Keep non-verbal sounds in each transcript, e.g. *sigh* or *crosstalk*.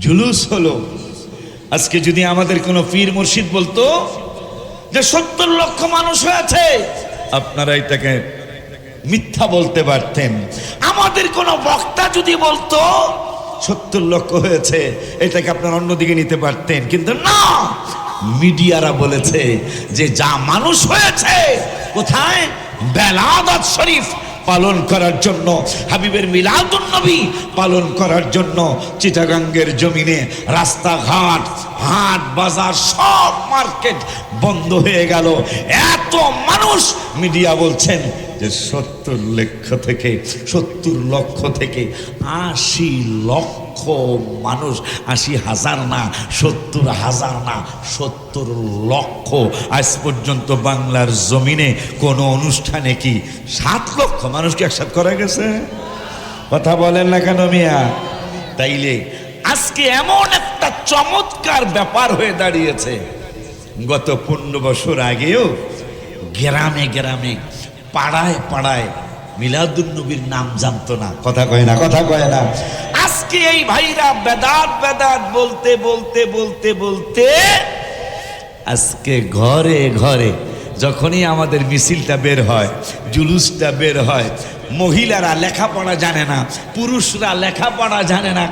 জুলুস হলো। আজকে যদি আমাদের কোনো পীর মুর্শিদ বলতো যে সত্তর লক্ষ মানুষ হয়েছে, আপনারা এটাকে মিথ্যা বলতে পারতেন। আমাদের কোনো বক্তা যদি বলতো সত্তর লক্ষ হয়েছে, এটাকে আপনারা অন্যদিকে নিতে পারতেন। কিন্তু না! মিডিয়ারা বলেছে যে যা মানুষ হয়েছে, কোথায়? বেলাদত শরীফ। পালন করার জন্য। হাবিবের মিলাদুন নবী পালন করার জন্য চিটাগাঙ্গের জমিনে রাস্তাঘাট, হাট, বাজার সব মার্কেট বন্ধ হয়ে গেল। মানুষ মিডিয়া বলছেন যে সত্তর লক্ষ থেকে, সত্তর লক্ষ থেকে আশি লক্ষ মানুষ, আশি হাজার না, সত্তর হাজার না, সত্তর লক্ষ। আজ পর্যন্ত বাংলার জমিনে কোনো অনুষ্ঠানে কি সাত লক্ষ মানুষকে একসাথে করা গেছে? কথা বলেন না কেন মিয়া? তাইলে আজকে এমন একটা চমৎকার ব্যাপার হয়ে দাঁড়িয়েছে। গত পনেরো বছর আগেও গ্রামে গ্রামে, পাড়ায় পাড়ায় মিলাদুল নবীর নাম জানতো না। কথা কয় না, কথা কয় না। আজকে এই ভাইরা বেদাত বেদাত বলতে বলতে বলতে বলতে আজকে ঘরে ঘরে যখনই আমাদের মিছিলটা বের হয়, জুলুসটা বের হয়, মহিলারা লেখাপড়া জানে না, পুরুষরা লেখাপড়া জানে না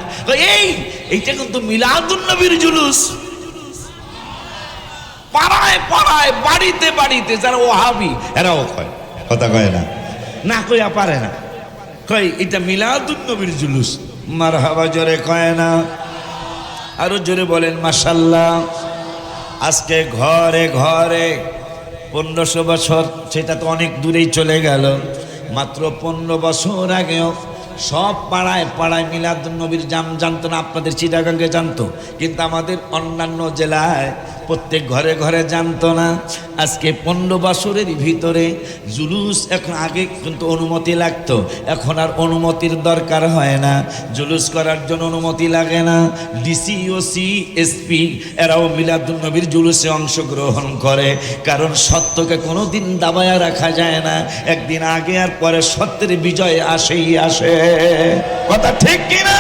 এই, এইটা কিন্তু মিলাদুল নবীর জুলুস। পাড়ায় পাড়ায়, বাড়িতে বাড়িতে যারা ওহাবি, এরাও কয়, কথা কয় না। না কইয়া পারে না। কয়, এটা মিলাদুল নবীর জুলুস। মার হাবা জোরে কয় না। আরও জোরে বলেন মাসাল্লাহ আজকে ঘরে ঘরে পনেরোশো বছর, সেটা তো অনেক দূরেই চলে গেল। মাত্র পনেরো বছর আগেও সব পাড়ায় পাড়ায় মিলাদ নবীর জাম জানতো না, আপনাদের চিটাগাঙ্গে জানতো। কিন্তু আমাদের অন্যান্য জেলায় প্রত্যেক ঘরে ঘরে জানতো না। আজকে পনেরো বছরের ভিতরে জুলুস এখন আগে কিন্তু অনুমতি লাগতো। এখন আর অনুমতির দরকার হয় না। জুলুস করার জন্য অনুমতি লাগে না। ডিসি ও সি এসপি এরাও মিলাদুলনবীর জুলুসে অংশগ্রহণ করে। কারণ সত্যকে কোনো দিন দাবায়া রাখা যায় না। একদিন আগে আর পরে সত্যের বিজয় আসেই আসে। কথা ঠিক কিনা?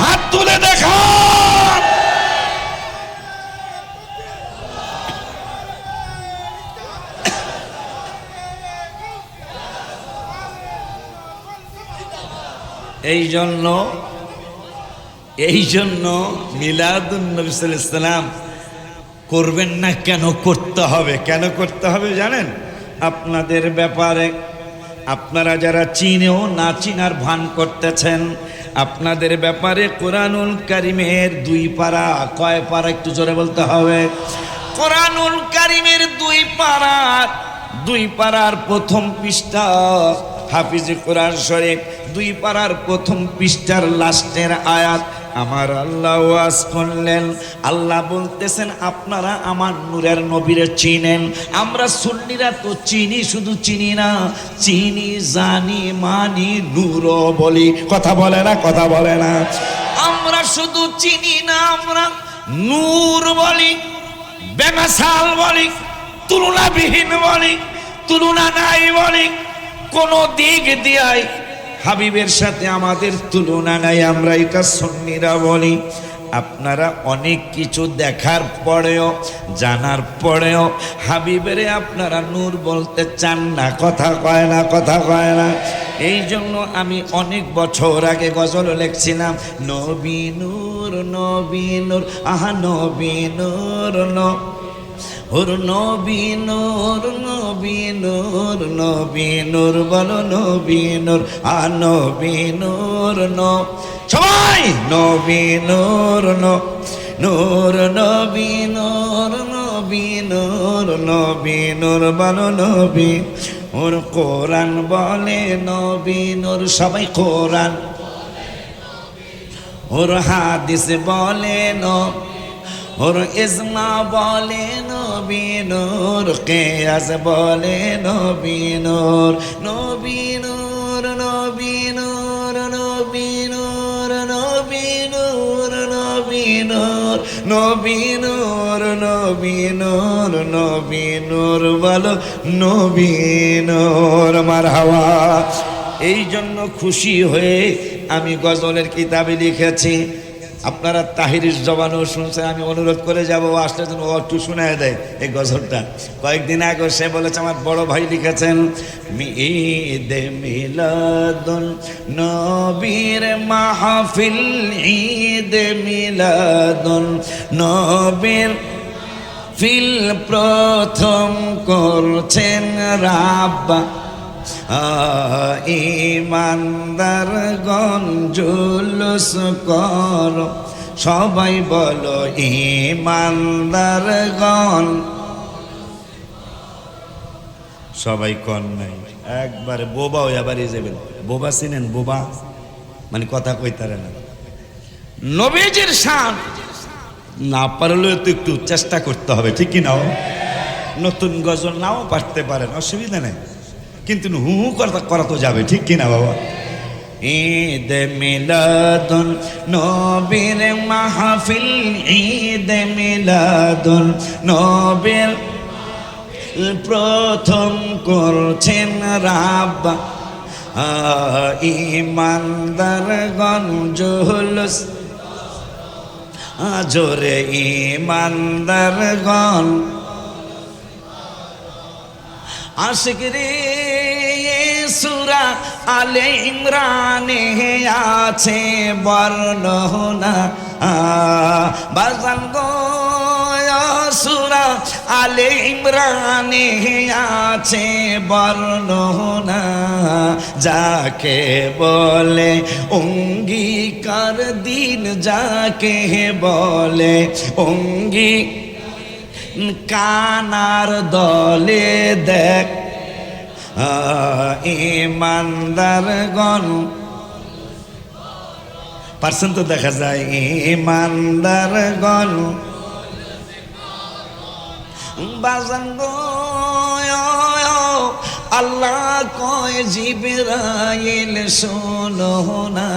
হাত তুলে দেখা এই জন্য এই জন্য মিলাদুলনবীলাম করবেন না কেন করতে হবে? কেন করতে হবে জানেন? আপনাদের ব্যাপারে আপনারা যারা চিনেও না চিনার ভান করতেছেন, আপনাদের ব্যাপারে কোরআনুল কারিমের দুই পারা কয় পারা একটু জোরে বলতে হবে? কোরআনুল কারিমের দুই পারা দুই পাড়ার প্রথম পৃষ্ঠা, হাফিজ কোরআন শরীফ, দুই পাড়ার প্রথম পৃষ্ঠার লাস্টের আয়াত, আমার আল্লাহ ওয়াজ করলেন। আল্লাহ বলতেছেন, আপনারা আমার নূরের নবীরে চিনেন। আমরা সুন্নিরা তো চিনি, শুধু চিনি না, চিনি, জানি, মানি নূর বলি। কথা বলে না, কথা বলে না। আমরা শুধু চিনি না, আমরা নূর বলি, বেমাসাল বলি। তুলনাবিহীন বলি, তুলনা নাই বলি, কোন দিক দিয়াই হাবিবের সাথে আমাদের তুলনা নাই, আমরা এটা সন্নিরা বলি। আপনারা অনেক কিছু দেখার পরেও, জানার পরেও হাবিবেরে আপনারা নূর বলতে চান না, কথা কয় না, কথা কয় না। এই জন্য আমি অনেক বছর আগে গজল লিখছিলাম, নবী নূর নবী নূর, আহা নবী নূর ওর নবী নূর নবী নূর নবী নূর বলো, নবী নূর, আ নবী নূর ন। সবাই নবী নূর ন, নূর, নবী নূর নবী নূর, নবী বলো, নবী ওর কোরআন বলে নবী নূর, সবাই কোরআন। ওর হাদিস বলে নবী ওর ইসমা বলে নবী নূর কেয়াস বলে নবী নূর নবী নূর নবী নূর নবী নূর নবী নূর নবী নূর নবী নূর নবী নূর নবী নূর বলো নবী নূর মারহাবা এই জন্য খুশি হয়ে আমি গজলের কিতাবে লিখেছি আপনারা তাহিরিস জবানও শুনছেন আমি অনুরোধ করে যাব আসলে যেন একটু শুনে দেয় এই গজলটা। কয়েকদিন আগে সে বলেছে, আমার বড় ভাই লিখেছেন ঈদে মিলাদুন নবীর মাহফিল, ঈদে মিলাদুন নবীর ফিল প্রথম করছেন রাব্বা। ইমানদার গঞ্জুলুস কর। সবাই বলো, ইমানদার গন সবাই কন নাই। একবারে বোবা ওই আবার যাবেন। বোবা চিনেন? বোবা? মানে কথা কইতারে না। নবীজির শান। না পারলেও তো একটু চেষ্টা করতে হবে, ঠিক কি নাও নতুন গজল নাও পারতে পারেন, অসুবিধা নেই। কিন্তু হু হু করা তো যাবে, ঠিক কি না বাবা? ঈদ মিলাদুন নবীর মাহফিল, ঈদ মিলাদুন নবীর প্রথম করছেন রাব ইমানদার গঞ্জুলস জোরে ইমানদার গন আশিক রে সুরা আলে ইমরানে আছে বর্ণনা বাজান গো সুরা আলে ইমরানে আছে বর্ণনা যাকে বলে অঙ্গীকার দিন, যাকে বলে অঙ্গী কানার দলে দেখ ইমানদার গণ পার্সেন্ট তো দেখা যায় ইমানদার গণ আল্লাহ কয় জিবরাইল, শোনো না।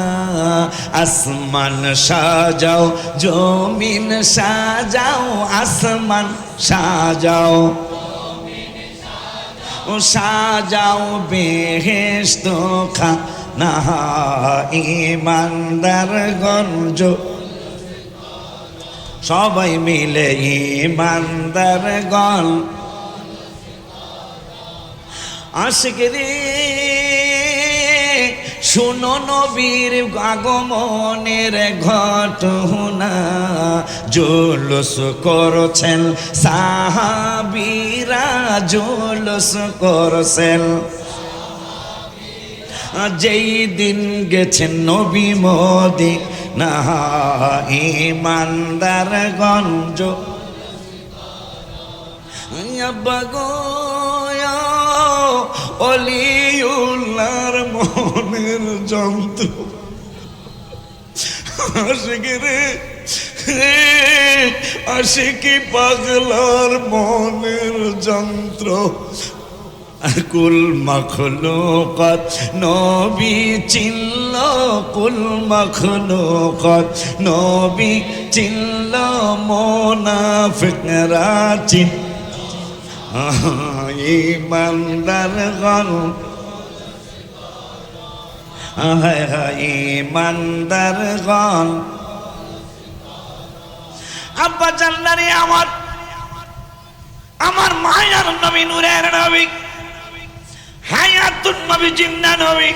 আসমান সাজাও, জমিন সাজাও, আসমান সাজাও। সাজাও বেহেস্ত খা না ইমানদার গঞ্জ সবাই মিলে ইমানদার গল আশিক রে শুনো নবীর আগমনের ঘটনা। জুলুস করছেন, সাহাবিরা জুলুস করছেন। যেই দিন গেছেন নবী মোদি না ইমানদার গঞ্জ অলিউল্লার মনের যন্ত্র। রে আশিকি পাগলার মনের যন্ত্র। কুল মখলুকত, নবী চিল্ল, কুল মখলুকত, নবী চিল্ল, মোনাফিকরা চিন ইমানদার গণ। ইমানদার গণ। আব্বা জান্নারি আমার আমার মায়ার নবী নূরের নবী হায়াতুন নবী জিন্না নবী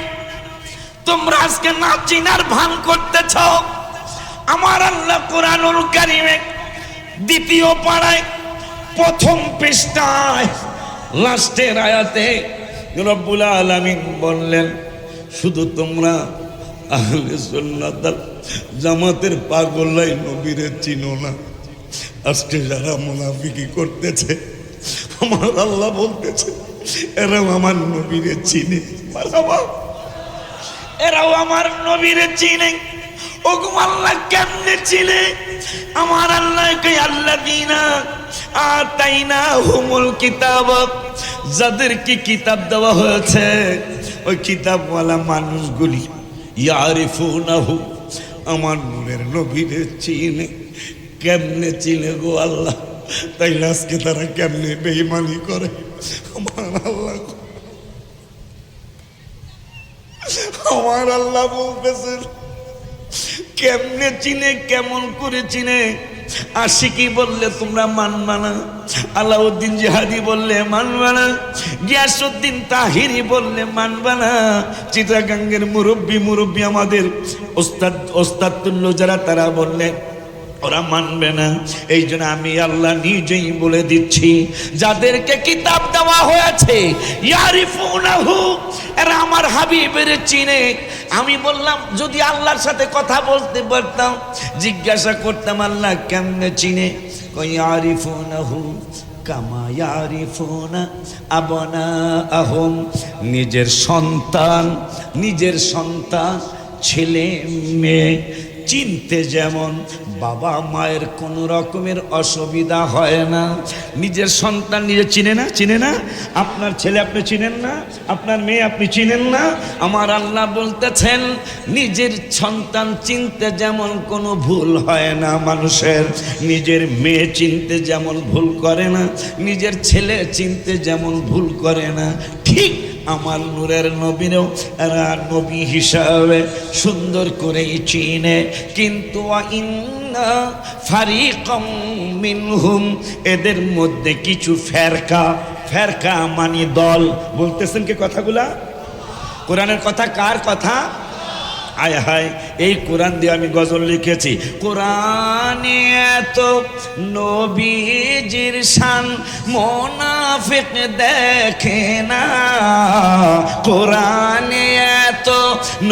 তোমরা আজকে না চিনার ভান করতেছ। আমার আল্লাহ কোরআনুল কারিমে দ্বিতীয় পাড়ায়, প্রথম পৃষ্ঠায়, লাস্টের আয়াতে রব্বুল আলামিন বললেন, শুধু তোমরা আহলে সুন্নাত জামাতের পাগলাই নবীরে চিনো না। আজকে যারা মুনাফিকি করতেছে, আমার আল্লাহ বলতেছে, এরাও আমার নবীরে চিনে। এরাও আমার নবীরে চিনে। ওগম আল্লাহ কেমনে চিনে? আমার আল্লাহ কে আল্লাহ দিনা আর তাই না হুমুল কিতাব। যাদেরকে কিতাব দেওয়া হয়েছে, ওই কিতাবওয়ালা মানুষগুলি ইয়ারিফুনাহু, আমার নূরের নবীরে চিনে। কেমনে চিনে গো আল্লাহ? তাই আজকে তারা কেমনে বেইমানি করে? আমার আল্লাহ আমার আল্লাহ বলতেছেন, কেমনে চিনে, কেমন করে চিনে? আশিকি বললে, তোমরা মানবা না। আলাউদ্দিন জিহাদি বললে, মানবা না। গিয়াসুদ্দিন তাহিরি বললে, মানবা না। চিটাগাঙ্গের মুরব্বী মুরব্বী আমাদের ওস্তাদ ওস্তাদ তুল্য যারা, তারা বললে ওরা মানবে না। এই জন্য আমি আল্লাহ নিজেই বলে দিচ্ছি, যাদেরকে কিতাব দেওয়া হয়েছে আমার হাবিবের চিনে। আমি বললাম, যদি আল্লাহর সাথে কথা বলতে পারতাম, জিজ্ঞাসা করতাম, আল্লাহ কেমনে চিনে? কই আহম নিজের সন্তান নিজের সন্তান, ছেলে, মেয়ে, চিনতে যেমন বাবা মায়ের কোনো রকমের অসুবিধা হয় না। নিজের সন্তান নিজে চিনে না? চিনে না? আপনার ছেলে আপনি চিনেন না? আপনার মেয়ে আপনি চিনেন না? আমার আল্লাহ বলতেছেন, নিজের সন্তান চিনতে যেমন কোনো ভুল হয় না মানুষের। নিজের মেয়ে চিনতে যেমন ভুল করে না, নিজের ছেলে চিনতে যেমন ভুল করে না। ঠিক আমার নূরের নবীরও নবী হিসাবে সুন্দর করেই চিনে। কিন্তু ফারিকম মিনহুম, এদের মধ্যে কিছু ফেরকা। ফেরকা মানি দল। বলতেছেন কি কথাগুলা? কোরআনের কথা কার কথা? আয় হায়, এই কোরআন দিয়ে আমি গজল লিখেছি। কোরআনে এত নবীজির শান, মোনাফিক দেখে না। কোরআনে এত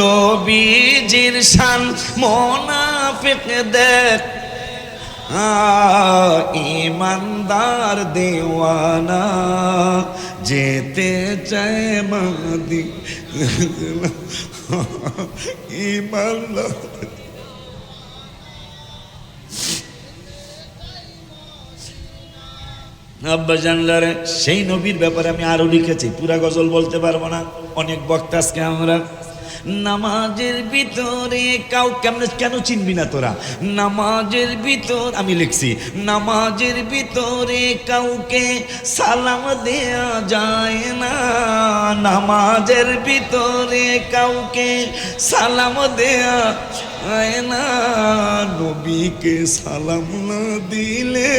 নবীজির শান, মোনাফিক দেখ ইমানদার দেওয়ানা, যেতে চায় মাদি *laughs* ইমানদার আব্বা সেই নবীর ব্যাপারে আমি আরও লিখেছি। পুরা গজল বলতে পারব না। অনেক বক্তা আজকে আমরা নামাজের ভিতরে কাউ কেমন কেন চিনবি না তোরা? নামাজের ভিতর আমি লিখছি, নামাজের ভিতরে কাউকে সালাম দেয়া যায় না। নামাজের ভিতরে কাউকে সালাম দেয়া যায় নবীকে সালাম না দিলে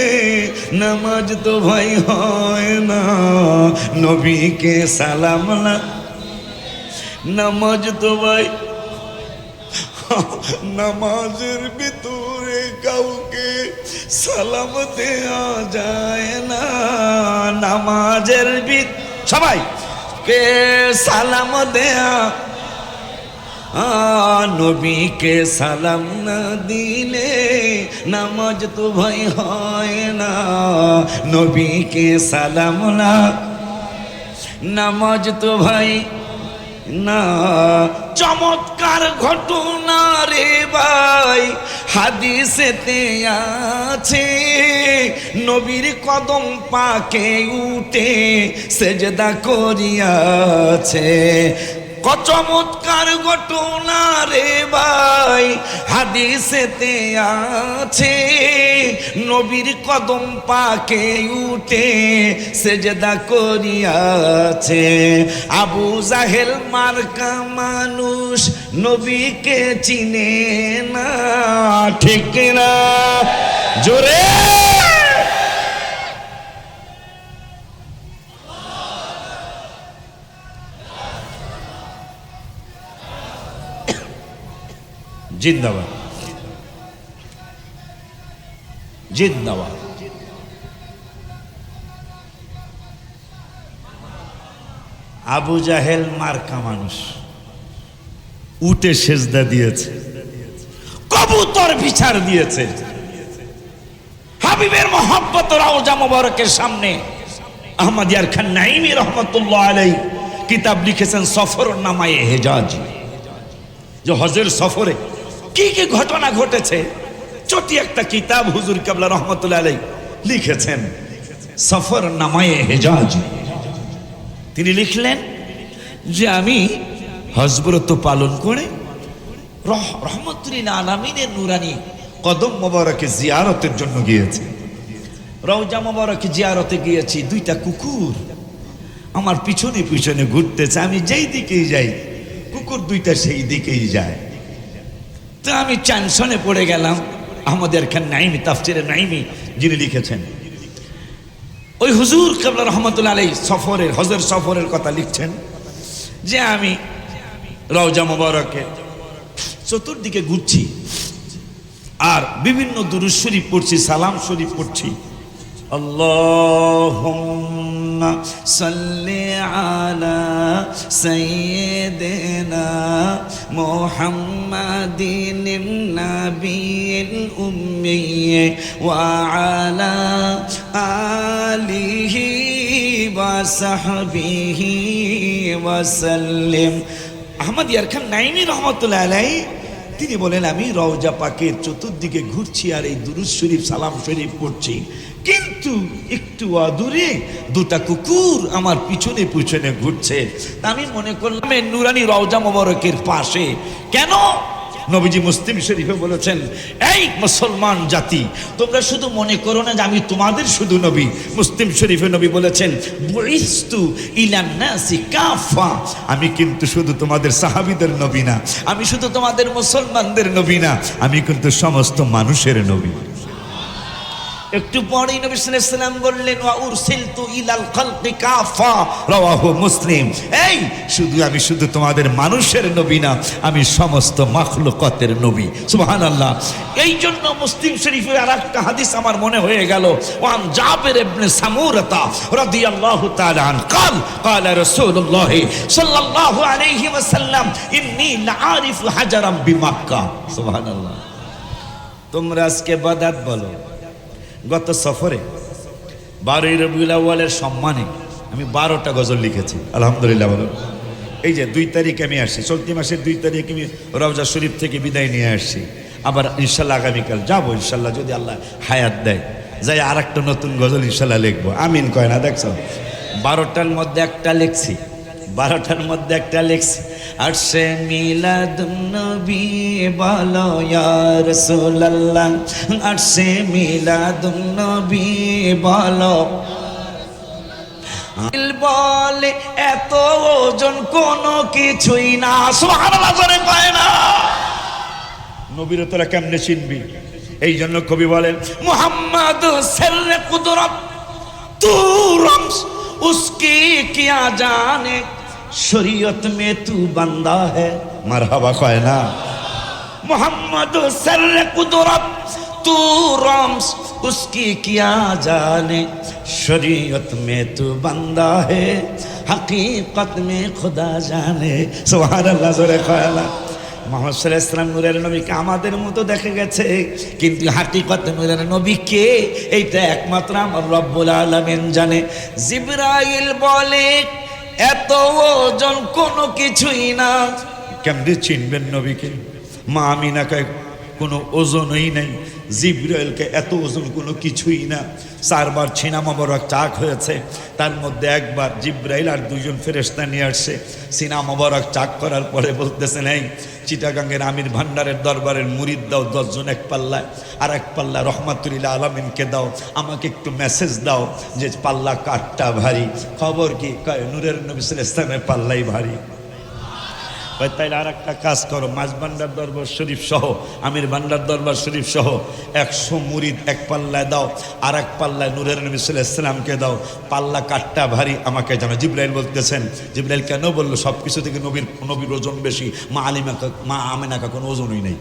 নামাজ তো ভাই হয় না। নবীকে সালাম না নামাজ তো ভাই। নামাজের ভিতরে কাউকে সালাম দেয়া যায় না। নামাজের ভিত সবাই, কে সালাম দেয়া? নবীকে সালাম না দিলে নামাজ তো ভাই হয় না। নবীকে সালাম না। নামাজ তো ভাই না। চমৎকার ঘটনা রে ভাই হাদিসেতে আছে। নবীর কদম পাকে উঠে সেজদা করিয়াছে। কচমৎকার ঘটনা রে ভাই। হাদিসেতে আছে, নবীর কদম পাকে উঠে সেজদা করিয়াছে। আবু জাহেল মার্কা মানুষ নবীকে চিনে না, ঠিক না জোরে! জিন্দাবাদ। জিন্দাবাদ। আবু জাহেল মার্কা মানুষ। উঠে সেজদা দিয়েছে। কবুতর বিচার দিয়েছে। হাবিবের মোহাম্মত রাওজা মোবারকের সামনে। আহমদিয়ার খান নাইমি রহমতুল্লাহ আলাই কিতাব লিখেছেন সফর নামায়ে হেজাজ। যে হজের সফরে কি কি ঘটনা ঘটেছে? চটি একটা কিতাব হুজুর কাবলা রহমতুল্লাহ আলাই লিখেছেন, সফর নামায়ে হেজাজ। তিনি লিখলেন যে আমি হজব্রত পালন করে রহ, রহমতুল্লিল আলমিনের নুরানি কদম মোবারকে জিয়ারতের জন্য গিয়েছি। রওজা মোবারকে জিয়ারতে গিয়েছি, দুইটা কুকুর আমার পিছনে পিছনে ঘুরতেছে, আমি যেই দিকেই যাই, কুকুর দুইটা সেই দিকেই যায়। তো আমি চ্যানসনে পড়ে গেলাম। আমাদের খান নাইমি, তাফসিরে নাইমি যিনি লিখেছেন। ওই হুজুর কাবলা রহমতুল্লা আলাই সফরের, হজর সফরের কথা লিখছেন যে আমি রওজা মুবারকে চতুর্দিকে ঘুরছি আর বিভিন্ন দুরু শরীফ পড়ছি, সালাম শরীফ পড়ছি। আল্লাহ সাল্লে على سيدنا محمد النبي الأمي وعلى آله وصحبه وسلم. أحمد يركن نعيمي رحمة الله عليه. তিনি বলেন, আমি রওজা পাকের চতুর্দিকে ঘুরছি আর এই দুরুদ শরীফ, সালাম শরীফ করছি কিন্তু একটু অদূরে দুটা কুকুর আমার পিছনে পিছনে ঘুরছে। আমি মনে করলাম নুরানি রওজা মোবারকের পাশে। কেন? নবীজি মুসলিম শরীফে বলেছেন, এই মুসলমান জাতি, তোমরা শুধু মনে করো না যে আমি তোমাদের শুধু নবী। মুসলিম শরীফে নবী বলেছেন আমি কিন্তু শুধু তোমাদের সাহাবিদের নবী না, আমি শুধু তোমাদের মুসলমানদের নবী না, আমি কিন্তু সমস্ত মানুষের নবী। একটু পরেই নবী সাল্লাম বললেন ওয়া উরসিলতু ইলাল খালকি কাফা রাওয়াহু মুসলিম এই শুধু আমি শুধু তোমাদের মানুষের নবী না আমি সমস্ত মাখলুকাতের নবী সুবহানাল্লাহ এই জন্য মুসলিম শরীফে আরেকটা হাদিস আমার মনে হয়ে গেল ওয়ান জাবির ইবনে সামুরাতা রাদিয়াল্লাহু তাআলা আন قال قال رسول الله صلى الله عليه وسلم اني لعارف حجرا بمكه সুবহানাল্লাহ তোমরা আজকে বাদাত বলো গত সফরে বারোই রবিউল আউ্বালের সম্মানে আমি বারোটা গজল লিখেছি, আলহামদুলিল্লাহ বলুন এই যে দুই তারিখ আমি আসছি, চলতি মাসের দুই তারিখ আমি রওজা শরীফ থেকে বিদায় নিয়ে আসছি। আবার ইনশাল্লাহ আগামীকাল যাব ইনশাল্লাহ যদি আল্লাহ হায়াত দেয়। যাই আর একটা নতুন গজল ইনশাল্লাহ লিখব। আমিন কয় না, দেখছ? বারোটার মধ্যে একটা লিখছি। বারোটার মধ্যে একটা লেখছে আর সে মিলাদুন্নবী বলো রসুল্লাহ আর সে মিলাদুন্নবী বল বলে এত ওজন কোনো কিছুই না। সোহারা পায় না। নবীর তোরা কেমনে চিনবি? এই জন্য কবি বলেন মোহাম্মদ সেল্লে কুদরত তু রমস উসকি কিয়া জানে শরীয়ত মে তু বান্দা হে। মারহাবা কয় না। মোহাম্মদ সর্রে কুদরত, তু রমস উসকি কিয়া জানে। শরীয়ত মে তু বান্দা হে, হকীকত মে খোদা জানে। সোহার আল্লাহ জোরে কয় না। মোহাম্মদ সাল্লাহ ইসলাম নুরের নবীকে আমাদের মতো দেখা গেছে। কিন্তু হাকিকত নুরের নবীকে এইটা একমাত্র আমার রব্বুল আলমেন জানে। জিব্রাইল বলে এত ওজন কোনো কিছুই না। কেমনে চিনবেন নবীকে? মা আমিনাকে কোনো ওজনই নেই। জিব্রাইলকে এত ওজন কোনো কিছুই না। চারবার ছিনা চাক হয়েছে। তার মধ্যে একবার জিব্রাইল আর দুজন ফেরেস্তা নিয়ে আসছে। সিনা মোবারক চাক করার পরে বলতেছে, এই চিটাগাঙ্গের আমির ভান্ডারের দরবারের মুরিদ দাও দশজন এক পাল্লায়। আর এক পাল্লা রহমাতুল্লাহ আলমিনকে দাও। আমাকে একটু মেসেজ দাও যে পাল্লা কাঠটা ভারী। খবর কি? কয়, নূরের নবিসুল ইসলামের পাল্লাই ভারী। ভাই তাইলে আর একটা কাজ করো, মাছ ভান্ডার দরবার শরীফ সহ, আমির ভান্ডার দরবার শরীফ সহ একশো মুরিদ এক পাল্লায় দাও আর এক পাল্লায় নূরের নবী সাল্লাহ ইসলামকে দাও। পাল্লা কাঠটা ভারী, আমাকে জানো। জিব্রাইল বলতেছেন, জিব্রাইল কেন বলল? সব কিছু থেকে নবীর নবীর ওজন বেশি। মা আলিমা মা আমেনাকা কোনো ওজনই নেই।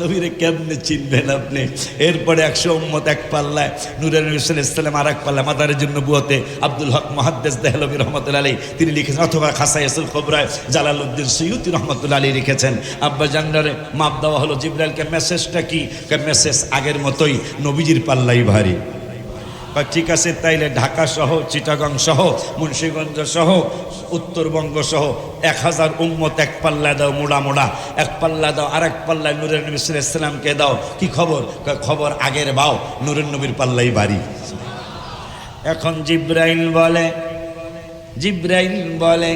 নবীরে কেমনে চিনবেন আপনি? এরপরে একশো উম্মত এক পাল্লায়, নূরের নবী সাল্লাহ ইসলাম আর এক পাল্লায় মাদারের জন্য বুয়াতে আব্দুল হক মহাদ্দেস দেহলবী রহমতুল্লাহ আলী তিনি লিখেছেন, অথবা খাসাইসুল খবরায় জালালউদ্দিন সৈয়দি রহমতুল্লাহ আলী লিখেছেন, আব্বা জান্ডারে মাপ দেওয়া হলো জিব্রাইলকে মেসেজটা কি? মেসেজ আগের মতোই, নবীজির পাল্লাই ভারী। বা, ঠিক আছে, তাইলে ঢাকা সহ, চিটাগং সহ, মুন্সীগঞ্জ সহ, উত্তরবঙ্গ সহ, এক হাজার উম্মত এক পাল্লা দাও মোড়া মোড়া, এক পাল্লা দাও আর এক পাল্লায় নুরের নবী ইসলামকে দাও। কি খবর? খবর আগের বাও নুরের নবীর পাল্লাই বাড়ি এখন জিব্রাইল বলে জিব্রাইল বলে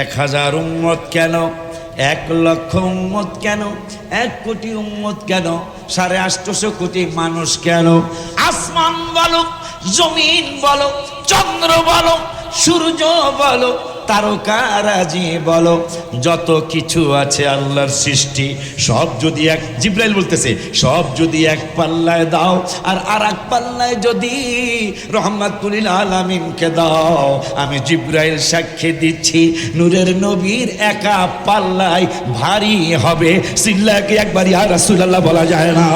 এক হাজার উম্মত কেন? এক লক্ষ উম্মত কেন? এক কোটি উম্মত কেন? সাড়ে আষ্টশো কোটি মানুষ কেন? আসমান বলো, জমিন বলো, চন্দ্র বলো, সূর্য বলো তারকারাজি বলো, যত কিছু আছে আল্লাহর সৃষ্টি, সব যদি এক, জিব্রাইল বলতেছে, সব যদি এক পাল্লায় দাও, আর আর এক পাল্লায় যদি রহমাতুলিল আলামিনকে দাও, আমি জিব্রাইল সাক্ষী দিচ্ছি, নূরের নবীর একা পাল্লায় ভারী হবে, সিল্লাকে একবার ইয়া রাসূলুল্লাহ বলা যায় না।